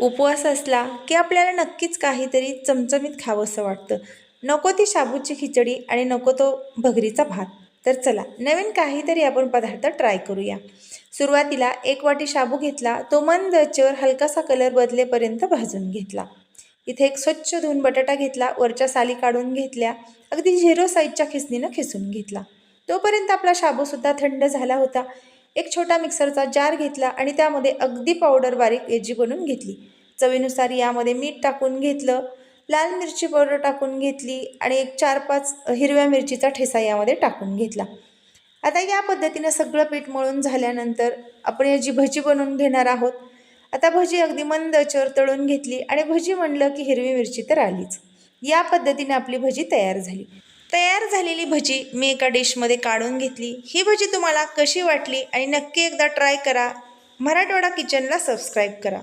उपवास असला की आपल्याला नक्कीच काहीतरी चमचमीत खावंसं वाटतं. नको ती शाबूची खिचडी आणि नको तो भगरीचा भात. तर चला नवीन काहीतरी आपण पदार्थ ट्राय करूया. सुरुवातीला एक वाटी शाबू घेतला तो मंद आचेवर हलकासा कलर बदलेपर्यंत भाजून घेतला. इथे एक स्वच्छ धुवून बटाटा घेतला वरच्या साली काढून घेतल्या अगदी झिरो साईजच्या खिसणीनं खिसून घेतला. तोपर्यंत आपला शाबूसुद्धा थंड झाला होता. एक छोटा मिक्सरचा जार घेतला आणि त्यामध्ये अगदी पावडर बारीक याची बनवून घेतली. चवीनुसार यामध्ये मीठ टाकून घेतलं लाल मिरची पावडर टाकून घेतली आणि एक चार पाच हिरव्या मिरचीचा ठेसा यामध्ये टाकून घेतला. आता या पद्धतीनं सगळं पीठ मळून झाल्यानंतर आपण याची भजी बनवून घेणार आहोत. आता भजी अगदी मंद चर तळून घेतली आणि भजी म्हणलं की हिरवी मिरची तर आलीच. या पद्धतीने आपली भजी तयार झाली. तयार झालेली भजी मी एका डिशमध्ये काढून घेतली. ही भजी तुम्हाला कशी वाटली आणि नक्की एकदा ट्राय करा. मराठवाडा किचनला सबस्क्राईब करा.